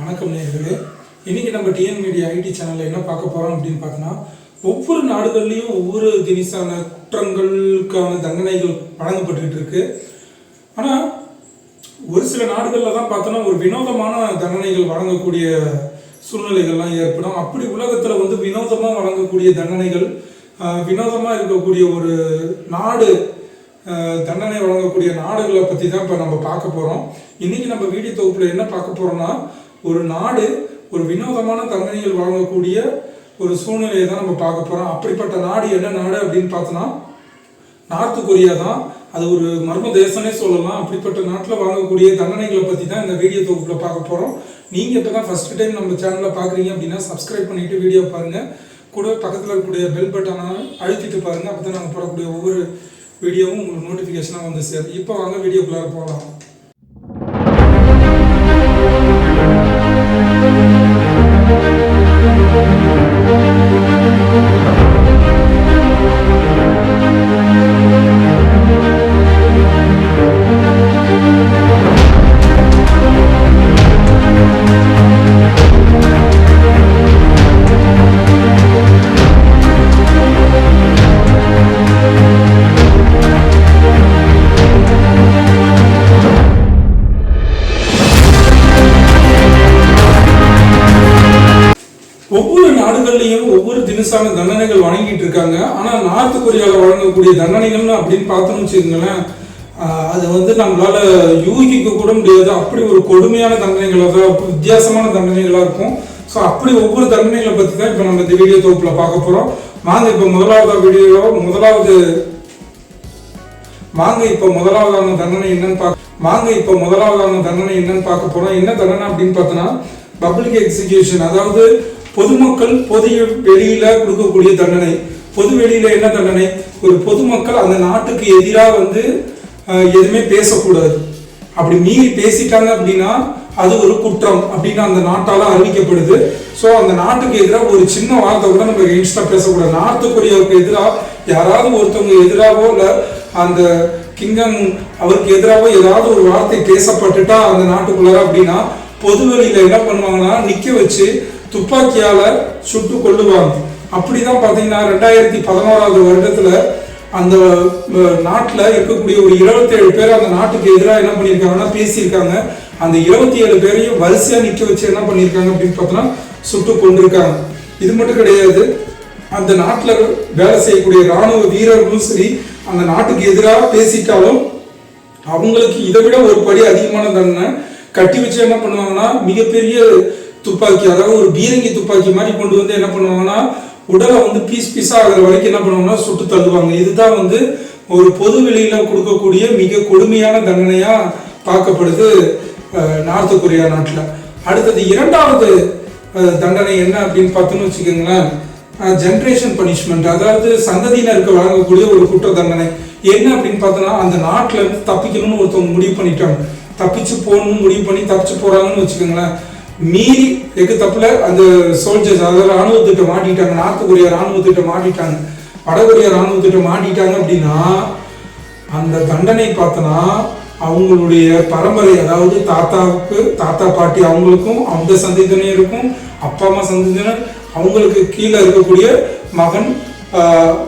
வணக்கம் நேர்களே இன்றைக்கி நம்ம டிஎன் மீடியா ஐடி சேனலில் என்ன பார்க்க போகிறோம் அப்படின்னு பார்த்தோன்னா ஒவ்வொரு நாடுகள்லேயும் ஒவ்வொரு தினிசான குற்றங்களுக்கான தண்டனைகள் வழங்கப்பட்டுக்கிட்டு இருக்கு. ஆனால் ஒரு சில நாடுகளில் தான் பார்த்தோன்னா ஒரு வினோதமான தண்டனைகள் வழங்கக்கூடிய சூழ்நிலைகள்லாம் ஏற்படும். அப்படி உலகத்தில் வந்து வினோதமாக வழங்கக்கூடிய தண்டனைகள் வினோதமாக இருக்கக்கூடிய ஒரு நாடு தண்டனை வழங்கக்கூடிய நாடுகளை பற்றி தான் இப்போ நம்ம பார்க்க போகிறோம் இன்றைக்கி நம்ம வீடியோ தொகுப்பில் என்ன பார்க்க போகிறோம்னா ஒரு நாடு ஒரு வினோதமான தண்டனைகள் வழங்கக்கூடிய ஒரு சூழ்நிலையை தான் நம்ம பார்க்க போகிறோம் அப்படிப்பட்ட நாடு என்ன நாடு அப்படின்னு பார்த்தோன்னா நார்த் கொரியா தான். அது ஒரு மர்ம தேசமே சொல்லலாம். அப்படிப்பட்ட நாட்டில் வாங்கக்கூடிய தண்டனைகளை பற்றி தான் இந்த வீடியோ தொகுப்பில் பார்க்க போகிறோம் நீங்கள் இப்போ தான் ஃபஸ்ட் டைம் நம்ம சேனலில் பார்க்குறீங்க அப்படின்னா சப்ஸ்கிரைப் பண்ணிவிட்டு வீடியோ பாருங்கள் கூட பக்கத்தில் இருக்கக்கூடிய பெல் பட்டனை அழுத்திட்டு பாருங்கள் அப்போ தான் நாங்கள் போடக்கூடிய ஒவ்வொரு வீடியோவும் உங்களுக்கு நோட்டிஃபிகேஷனாக வந்து சேரும். இப்போ வாங்க வீடியோக்குள்ளார போகலாம். ஒவ்வொரு தண்டனைகள் வழங்கிட்டு இருக்காங்க. ஆனா நார்த் கொரியாவில் வழங்கக்கூடிய தண்டனைகள்னு அப்படின்னு பார்த்தோம்னு வச்சுக்கோங்களேன் அது வந்து நம்மளால யூகிக்க கூட முடியாது. அப்படி ஒரு கொடுமையான தண்டனைகளாக தான் வித்தியாசமான தண்டனைகளாக இருக்கும். ஸோ அப்படி ஒவ்வொரு தண்டனைகளை பற்றி தான் இப்போ நம்ம இந்த வீடியோ தொகுப்பில் பார்க்க போகிறோம் வாங்க இப்போ முதலாவது வீடியோ முதலாவது வாங்க இப்போ முதலாவதான தண்டனை என்னன்னு பார்க்க வாங்க இப்போ முதலாவதான தண்டனை என்னன்னு பார்க்க போறோம். என்ன தண்டனை அப்படின்னு பார்த்தோன்னா பப்ளிக் எக்ஸிக்யூஷன் அதாவது பொதுமக்கள் பொது வெளியில கொடுக்கக்கூடிய தண்டனை. பொது வெளியில என்ன தண்டனை? ஒரு பொதுமக்கள் அந்த நாட்டுக்கு எதிராக வந்து எதுவுமே பேசக்கூடாது. அப்படி மீறி பேசிட்டாங்க அப்படின்னா அது ஒரு குற்றம் அப்படின்னு அந்த நாட்டால அறிவிக்கப்படுது. ஸோ அந்த நாட்டுக்கு எதிராக ஒரு சின்ன வார்த்தை கூட நம்ம எகென்ஸ்டா பேசக்கூடாது. நார்த்து கொரியாவுக்கு எதிராக யாராவது ஒருத்தவங்க எதிராகவோ இல்லை அந்த கிங்டம் அவருக்கு எதிராகவோ ஏதாவது ஒரு வார்த்தை பேசப்பட்டுட்டா அந்த நாட்டுக்குள்ளார அப்படின்னா பொதுவெளியில என்ன பண்ணுவாங்கன்னா நிக்க வச்சு துப்பாக்கியால சுட்டு கொள்ளுவாங்க அப்படிதான் பார்த்தீங்கன்னா ரெண்டாயிரத்தி பதினோராவது வருடத்துல அந்த நாட்டில் இருக்கக்கூடிய ஒரு 27 பேர் அந்த நாட்டுக்கு எதிராக என்ன பண்ணியிருக்காங்கன்னா பேசியிருக்காங்க. அந்த இருபத்தி ஏழு பேரையும் வரிசையாக நிற்க வச்சு என்ன பண்ணியிருக்காங்க அப்படின்னு பார்த்தோன்னா சுட்டு கொண்டிருக்காங்க இது மட்டும் கிடையாது. அந்த நாட்டில் வேலை செய்யக்கூடிய ராணுவ வீரர்களும் சரி அந்த நாட்டுக்கு எதிராக பேசிட்டாலும் அவங்களுக்கு இதை விட ஒரு படி அதிகமான தண்டனை கட்டி வச்சு என்ன பண்ணுவாங்கன்னா மிகப்பெரிய துப்பாக்கி அதாவது ஒரு பீரங்கி துப்பாக்கி மாதிரி கொண்டு வந்து என்ன பண்ணுவாங்கன்னா உடலை வந்து பீஸ் பீஸாக ஆகிற வரைக்கும் என்ன பண்ணுவாங்கன்னா சுட்டு தள்ளுவாங்க. இதுதான் வந்து ஒரு பொது வெளியில் கொடுக்கக்கூடிய மிக கொடுமையான தண்டனையா பார்க்கப்படுது நார்த்து கொரியா நாட்டில். அடுத்தது இரண்டாவது தண்டனை என்ன அப்படின்னு பார்த்தோன்னு வச்சுக்கோங்களேன் ஜென்ரேஷன் பனிஷ்மெண்ட் அதாவது சந்ததியினருக்கு வழங்கக்கூடிய ஒரு குற்ற தண்டனை. என்ன அப்படின்னு பார்த்தோன்னா அந்த நாட்டுல இருந்து தப்பிக்கணும்னு ஒருத்தவங்க முடிவு பண்ணிட்டாங்க. தப்பிச்சு போகணும்னு முடிவு பண்ணி தப்பிச்சு போகிறாங்கன்னு வச்சுக்கோங்களேன். மீறி எக்கு தப்புல அந்த சோல்ஜர்ஸ் அதாவது ராணுவத்திட்ட மாட்டிட்டாங்க நார்த் கொரியா ராணுவத்திட்ட மாட்டிட்டாங்க வடகொரியா ராணுவத்திட்ட மாட்டிட்டாங்க அப்படின்னா அந்த தண்டனை பார்த்தோன்னா அவங்களுடைய பரம்பரை அதாவது தாத்தாவுக்கு தாத்தா பாட்டி அவங்களுக்கும் அந்த சந்ததியினருக்கும் அப்பா அம்மா சந்ததியினர் அவங்களுக்கு கீழே இருக்கக்கூடிய மகன்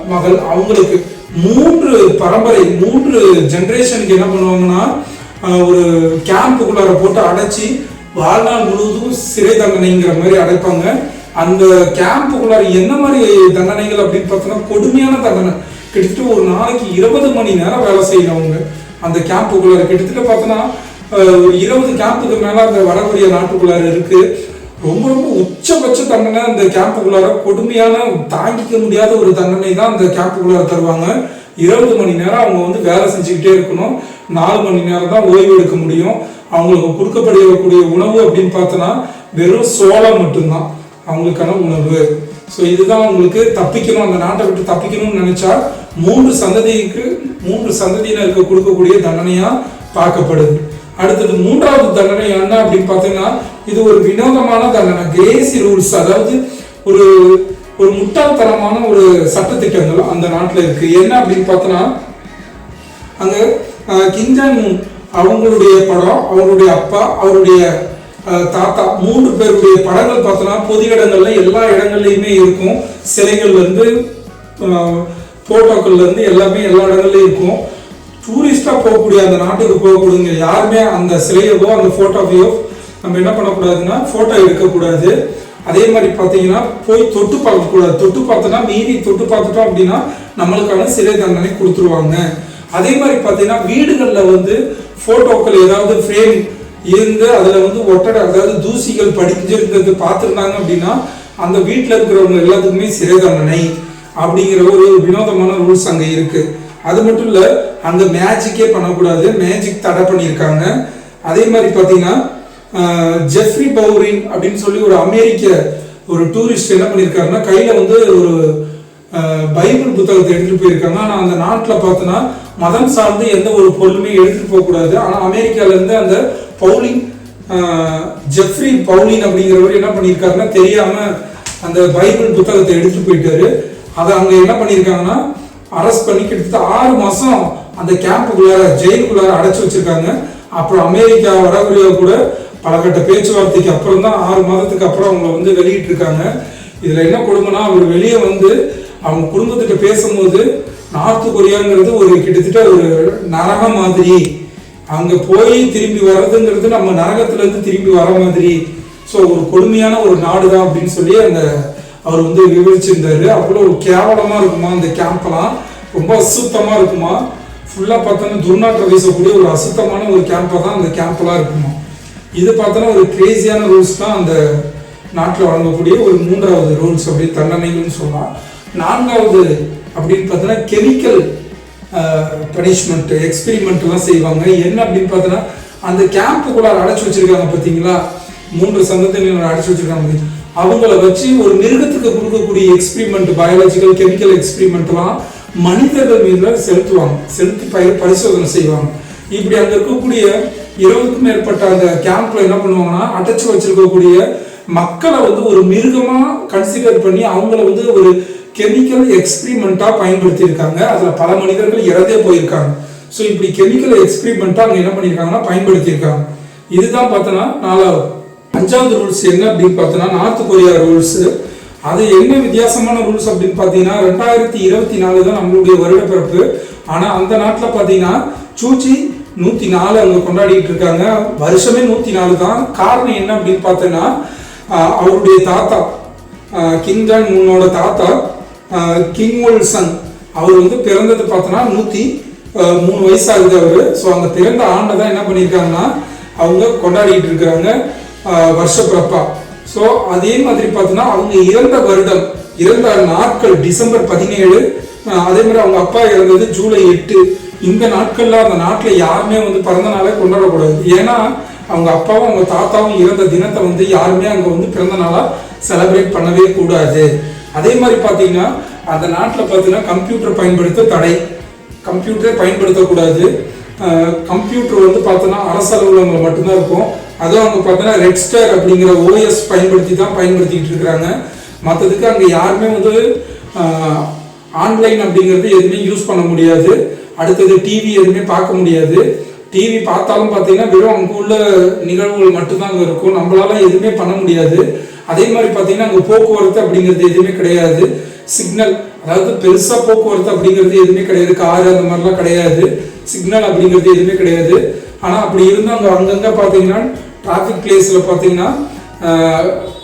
மகள் அவங்களுக்கு. மூன்று பரம்பரை மூன்று ஜென்ரேஷனுக்கு என்ன பண்ணுவாங்கன்னா ஒரு கேம்புக்குள்ளார போட்டு அடைச்சி வாழ்நாள் முழுவதும் சிறை தண்டனைங்கிற மாதிரி அடைப்பாங்க. அந்த கேம்புக்குள்ளார என்ன மாதிரி தண்டனைகள் அப்படின்னு பார்த்தோன்னா கொடுமையான தண்டனை. கிட்டத்தட்ட ஒரு நாளைக்கு இருபது மணி நேரம் வேலை செய்யணும் அவங்க அந்த கேம்புக்குள்ளார. கிட்டத்தட்ட பார்த்தோன்னா ஒரு இருபது கேம்புக்கு மேலே அந்த வடகொரிய நாட்டுக்குள்ளார இருக்கு. ரொம்ப ரொம்ப உச்சபட்ச தண்டனை அந்த கேம்புக்குள்ளார. கொடுமையான தாங்கிக்க முடியாத ஒரு தண்டனை தான் அந்த கேம்புக்குள்ளார தருவாங்க. இருபது மணி நேரம் அவங்க வந்து வேலை செஞ்சுக்கிட்டே இருக்கணும். நாலு மணி நேரம் தான் ஓய்வு எடுக்க முடியும். அவங்களுக்கு கொடுக்கப்படக்கூடிய உணவு அப்படின்னு பார்த்தோன்னா வெறும் சோளம் மட்டும்தான். அவங்களுக்கான உணவு. ஸோ இதுதான் அவங்களுக்கு தப்பிக்கணும். அந்த நாட்டை விட்டு தப்பிக்கணும்னு நினைச்சா மூன்று சந்ததிக்கு மூன்று சந்ததியினருக்கு கொடுக்கக்கூடிய தண்டனையா பார்க்கப்படுது. அடுத்தது மூன்றாவது தண்டனை என்ன அப்படின்னு பார்த்தீங்கன்னா இது ஒரு வினோதமான தண்டனை. கிரேசி ரூல்ஸ் அதாவது ஒரு ஒரு முட்டாள்தனமான ஒரு சட்டத்திட்டங்கள் அந்த நாட்டில் இருக்கு. என்ன அப்படின்னு பார்த்தோன்னா அங்க அஹ், அவங்களுடைய படம் அவருடைய அப்பா அவருடைய தாத்தா மூன்று பேருடைய படங்கள் பார்த்தோன்னா பொது இடங்கள்ல எல்லா இடங்கள்லையுமே இருக்கும். சிலைகள் வந்து போட்டோக்கள்ல எல்லாமே எல்லா இடங்கள்லயும் இருக்கும். டூரிஸ்டா போகக்கூடிய அந்த நாட்டுக்கு போகக்கூடிய யாருமே அந்த சிலையவோ அந்த போட்டோவையோ நம்ம என்ன பண்ணக்கூடாதுன்னா போட்டோ எடுக்கக்கூடாது. அதே மாதிரி பார்த்தீங்கன்னா போய் தொட்டு பார்க்கக்கூடாது. தொட்டு பார்த்தோன்னா மீறி தொட்டு பார்த்துட்டோம் அப்படின்னா நம்மளுக்கான சிறை தண்டனை கொடுத்துருவாங்க. அதே மாதிரி பார்த்தீங்கன்னா வீடுகளில் வந்து ஃபோட்டோக்கள் ஏதாவது ஃப்ரேம் இருந்து அதில் வந்து ஒட்டடை அதாவது தூசிகள் படிஞ்சிருந்தது பார்த்துருந்தாங்க அப்படின்னா அந்த வீட்டில் இருக்கிறவங்க எல்லாத்துக்குமே சிறை தண்டனை அப்படிங்கிற ஒரு வினோதமான ரூல்ஸ் அங்கே இருக்குது அது மட்டும் இல்லை அந்த மேஜிக்கே பண்ணக்கூடாது மேஜிக் தடை பண்ணியிருக்காங்க. அதே மாதிரி பார்த்தீங்கன்னா ஜெஃப்ரி பவுரின் அப்படின்னு சொல்லி ஒரு அமெரிக்க ஒரு டூரிஸ்ட் என்ன பண்ணியிருக்காருன்னா கையில் வந்து ஒரு பைபிள் புத்தகத்தை எடுத்துகிட்டு போயிருக்காங்க. ஆனால் அந்த நாட்டில் பார்த்தோன்னா மதம் சார்ந்து எந்த ஒரு பொருளுமே எடுத்துட்டு போகக்கூடாது ஆனால் அமெரிக்கால இருந்து அந்த பவுலிங் ஜெஃப்ரி பவுலின் அப்படிங்கிறவர் என்ன பண்ணியிருக்காருன்னா தெரியாம அந்த பைபிள் புத்தகத்தை எடுத்துட்டு போயிட்டாரு. அதை அங்க என்ன பண்ணியிருக்காங்கன்னா அரெஸ்ட் பண்ணி கிட்டத்தட்ட ஆறு மாசம் அந்த கேம்புக்குள்ளார ஜெயிலுக்குள்ளார அடைச்சு வச்சிருக்காங்க. அப்புறம் அமெரிக்கா வடகொரியா கூட பலகட்ட பேச்சுவார்த்தைக்கு அப்புறம் தான் ஆறு மாதத்துக்கு அப்புறம் அவங்கள வந்து வெளியிட்டிருக்காங்க. இதுல என்ன கொடுமைனா அவர் வெளியே வந்து அவங்க குடும்பத்திட்ட பேசும்போது நார்த்து கொரியாங்கிறது ஒரு கிட்டத்தட்ட ஒரு நரகம் மாதிரி. அங்கே போய் திரும்பி வர்றதுங்கிறது நம்ம நரகத்துலேருந்து திரும்பி வர மாதிரி. ஸோ ஒரு கொடுமையான ஒரு நாடு தான் அப்படின்னு சொல்லி அந்த அவர் வந்து விவரிச்சிருந்தாரு. அவ்வளோ ஒரு கேவலமாக இருக்குமா அந்த கேம்ப்லாம் ரொம்ப அசுத்தமாக இருக்குமா? ஃபுல்லாக பார்த்தோன்னா துர்நாற்றம் வீசக்கூடிய ஒரு அசுத்தமான ஒரு கேம்பாக தான் அந்த கேம்ப்லாம் இருக்குமா? இது பார்த்தோன்னா ஒரு கிரேசியான ரூல்ஸ் தான் அந்த நாட்டில் வழங்கக்கூடிய ஒரு மூன்றாவது ரூல்ஸ் அப்படி தண்டனைகள்னு சொல்லலாம். நான்காவது அப்படின்னு பார்த்தோன்னா கெமிக்கல் பனிஷ்மெண்ட்டு எக்ஸ்பெரிமெண்ட்லாம் செய்வாங்க. என்ன அப்படின்னு பார்த்தோன்னா அந்த கேம்புக்குள்ளார அடைச்சி வச்சிருக்காங்க பார்த்தீங்களா? மூன்று சந்ததியினர் அடைச்சி வச்சிருக்காங்க அவங்கள வச்சு ஒரு மிருகத்துக்கு கொடுக்கக்கூடிய எக்ஸ்பிரிமெண்ட் பயாலஜிக்கல் கெமிக்கல் எக்ஸ்பிரிமெண்ட்லாம் மனிதர்கள் மீது செலுத்துவாங்க. செலுத்தி பய பரிசோதனை செய்வாங்க. இப்படி அங்கே இருக்கக்கூடிய இருபதுக்கும் மேற்பட்ட அந்த கேம்ப்ல என்ன பண்ணுவாங்கன்னா அடைச்சு வச்சிருக்கக்கூடிய மக்களை வந்து ஒரு மிருகமாக கன்சிடர் பண்ணி அவங்கள வந்து ஒரு கெமிக்கல் எக்ஸ்பிரிமெண்ட்டாக பயன்படுத்தி இருக்காங்க பல மனிதர்கள் இறந்தே போயிருக்காங்க. ஸோ இப்படி கெமிக்கல் எக்ஸ்பிரிமெண்ட்டாக அவங்க என்ன பண்ணியிருக்காங்கன்னா பயன்படுத்தியிருக்காங்க. இதுதான் பார்த்தோன்னா நாலாவது. அஞ்சாவது ரூல்ஸ் என்ன அப்படின்னு பார்த்தோன்னா நார்த் கொரியா ரூல்ஸு அது என்ன வித்தியாசமான ரூல்ஸ் அப்படின்னு பார்த்தீங்கன்னா ரெண்டாயிரத்தி இருபத்தி நாலு தான் நம்மளுடைய வருடப்பிறப்பு. ஆனால் அந்த நாட்டில் பார்த்தீங்கன்னா சூச்சி நூற்றி நாலு அவங்க கொண்டாடிட்டு இருக்காங்க. வருஷமே நூற்றி நாலு தான். காரணம் என்ன அப்படின்னு பார்த்தோன்னா அவருடைய தாத்தா ஆஹ் கிங் ஜான் தாத்தா ஆஹ் சன். அவர் வந்து பிறந்தது பார்த்தோன்னா நூற்றி மூணு வயசாகுது அவர். ஸோ அந்த பிறந்த ஆண்டை தான் என்ன பண்ணியிருக்காங்கன்னா அவங்க கொண்டாடிட்டு இருக்கிறாங்க வருஷப்பிறப்பா. ஸோ அதே மாதிரி பார்த்தோன்னா அவங்க இறந்த வருடம் இறந்த நாட்கள் டிசம்பர் பதினேழு. அதே மாதிரி அவங்க அப்பா இறந்தது ஜூலை எட்டு. இந்த நாட்கள்ல அந்த நாட்டில் யாருமே வந்து பிறந்த நாளே கொண்டாடக்கூடாது. ஏன்னா அவங்க அப்பாவும் அவங்க தாத்தாவும் இறந்த தினத்தை வந்து யாருமே அங்கே வந்து பிறந்த நாளாக செலப்ரேட் பண்ணவே கூடாது. அதே மாதிரி பார்த்தீங்கன்னா அந்த நாட்டில் பார்த்தீங்கன்னா கம்ப்யூட்டர் பயன்படுத்த தடை. கம்ப்யூட்டரே பயன்படுத்தக்கூடாது. கம்ப்யூட்டர் வந்து பார்த்தோன்னா அரசு அலுவலகங்கள் மட்டும்தான் இருக்கும். அதுவும் அவங்க பார்த்தோன்னா ரெட் ஸ்டார் அப்படிங்கிற ஓஎஸ் பயன்படுத்தி தான் பயன்படுத்திக்கிட்டு இருக்கிறாங்க. மற்றதுக்கு அங்கே யாருமே வந்து ஆன்லைன் அப்படிங்கிறது எதுவுமே யூஸ் பண்ண முடியாது. அடுத்தது டிவி எதுவுமே பார்க்க முடியாது. டிவி பார்த்தாலும் பார்த்தீங்கன்னா வெறும் அங்கே உள்ள நிகழ்வுகள் மட்டும்தான் அங்கே இருக்கும். நம்மளால எதுவுமே பண்ண முடியாது. அதே மாதிரி பார்த்தீங்கன்னா அங்கே போக்குவரத்து அப்படிங்கிறது எதுவுமே கிடையாது. சிக்னல் அதாவது பெருசாக போக்குவரத்து அப்படிங்கிறது எதுவுமே கிடையாது. காரு அந்த மாதிரிலாம் கிடையாது. சிக்னல் அப்படிங்கிறது எதுவுமே கிடையாது. ஆனால் அப்படி இருந்தால் அங்கே அங்கங்கே பார்த்தீங்கன்னா டிராஃபிக் பிளேஸில் பார்த்தீங்கன்னா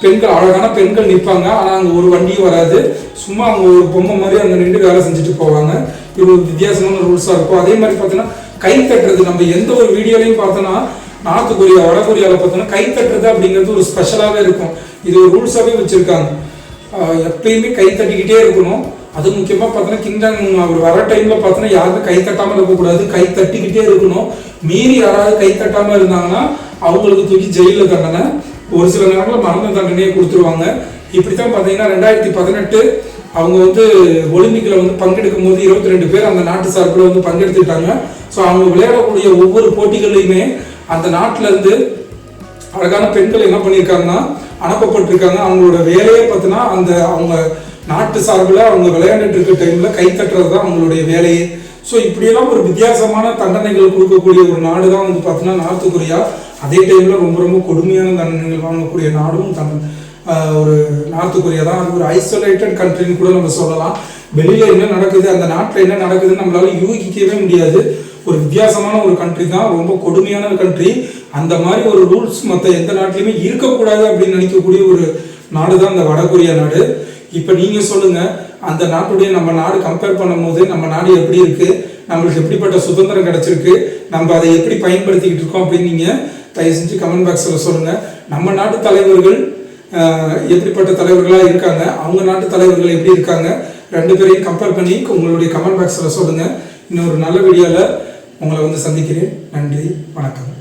பெண்கள் அழகான பெண்கள் நிற்பாங்க ஆனால் அங்கே ஒரு வண்டியும் வராது. சும்மா அவங்க ஒரு பொம்மை மாதிரி அங்கே நின்று வேலை செஞ்சுட்டு போவாங்க. இது ஒரு வித்தியாசமான ரூல்ஸாக இருக்கும். அதே மாதிரி பார்த்தீங்கன்னா கை தட்டுறது. நம்ம எந்த ஒரு வீடியோலையும் பார்த்தோன்னா நார்த்து கொரியா வட கொரியாவில் பார்த்தோன்னா கை தட்டுறது அப்படிங்கிறது ஒரு ஸ்பெஷலாகவே இருக்கும். இது ஒரு ரூல்ஸாகவே வச்சுருக்காங்க. எப்பயுமே கை தட்டிக்கிட்டே இருக்கணும். அது முக்கியமாக பார்த்தோன்னா கிங்டாங் அவர் வர டைமில் பார்த்தோன்னா யாருக்கும் கை தட்டாமல் இருக்கக்கூடாது. கை தட்டிக்கிட்டே இருக்கணும். மீறி யாராவது கை தட்டாமல் இருந்தாங்கன்னா அவங்களுக்கு தூக்கி ஜெயிலில் தண்டனை. ஒரு சில நேரங்களில் மரண தண்டனையை கொடுத்துருவாங்க. இப்படி தான் பார்த்தீங்கன்னா ரெண்டாயிரத்தி பதினெட்டு அவங்க வந்து ஒலிம்பிக்கில் வந்து பங்கெடுக்கும் போது இருபத்தி ரெண்டு பேர் அந்த நாட்டு சார்பில் வந்து பங்கெடுத்துக்கிட்டாங்க. ஸோ அவங்க விளையாடக்கூடிய ஒவ்வொரு போட்டிகள்லையுமே அந்த நாட்டிலேருந்து அழகான பெண்கள் என்ன பண்ணியிருக்காங்கன்னா அனுப்பப்பட்டிருக்காங்க. அவங்களோட வேலையை பார்த்தினா அந்த அவங்க நாட்டு சார்பில் அவங்க விளையாண்டுட்டு இருக்க டைமில் கை தட்டுறது தான் அவங்களுடைய வேலையே. ஸோ இப்படியெல்லாம் ஒரு வித்தியாசமான தண்டனைகள் கொடுக்கக்கூடிய ஒரு நாடு தான் வந்து பார்த்தீங்கன்னா நார்த்து கொரியா. அதே டைமில் ரொம்ப ரொம்ப கொடுமையான தண்டனைகள் வாங்கக்கூடிய நாடும் தண்டனை ஒரு நார்த் கொரியா தான் அது ஒரு ஐசோலேட்டட் கண்ட்ரின்னு கூட நம்ம சொல்லலாம். வெளியில் என்ன நடக்குது அந்த நாட்டில் என்ன நடக்குதுன்னு நம்மளால யூகிக்கவே முடியாது. ஒரு வித்தியாசமான ஒரு கண்ட்ரி தான் ரொம்ப கொடுமையான கண்ட்ரி அந்த மாதிரி ஒரு ரூல்ஸ் மற்ற எந்த நாட்டிலையுமே இருக்கக்கூடாது அப்படின்னு நினைக்கக்கூடிய ஒரு நாடு தான் இந்த வடகொரியா நாடு. இப்போ நீங்கள் சொல்லுங்கள் அந்த நாட்டுடைய நம்ம நாடு கம்பேர் பண்ணும்போது நம்ம நாடு எப்படி இருக்குது நம்மளுக்கு எப்படிப்பட்ட சுதந்திரம் கிடைச்சிருக்கு? நம்ம அதை எப்படி பயன்படுத்திக்கிட்டு இருக்கோம் அப்படின்னு நீங்கள் தயவு செஞ்சு கமெண்ட் பாக்ஸில் சொல்லுங்கள் நம்ம நாட்டு தலைவர்கள் எப்படிப்பட்ட தலைவர்களாக இருக்காங்க அவங்க நாட்டு தலைவர்கள் எப்படி இருக்காங்க ரெண்டு பேரையும் கம்பேர் பண்ணி உங்களுடைய கமெண்ட் பாக்ஸில் சொல்லுங்கள் இன்னும் ஒரு நல்ல வீடியோவில் உங்களை வந்து சந்திக்கிறேன். நன்றி வணக்கம்.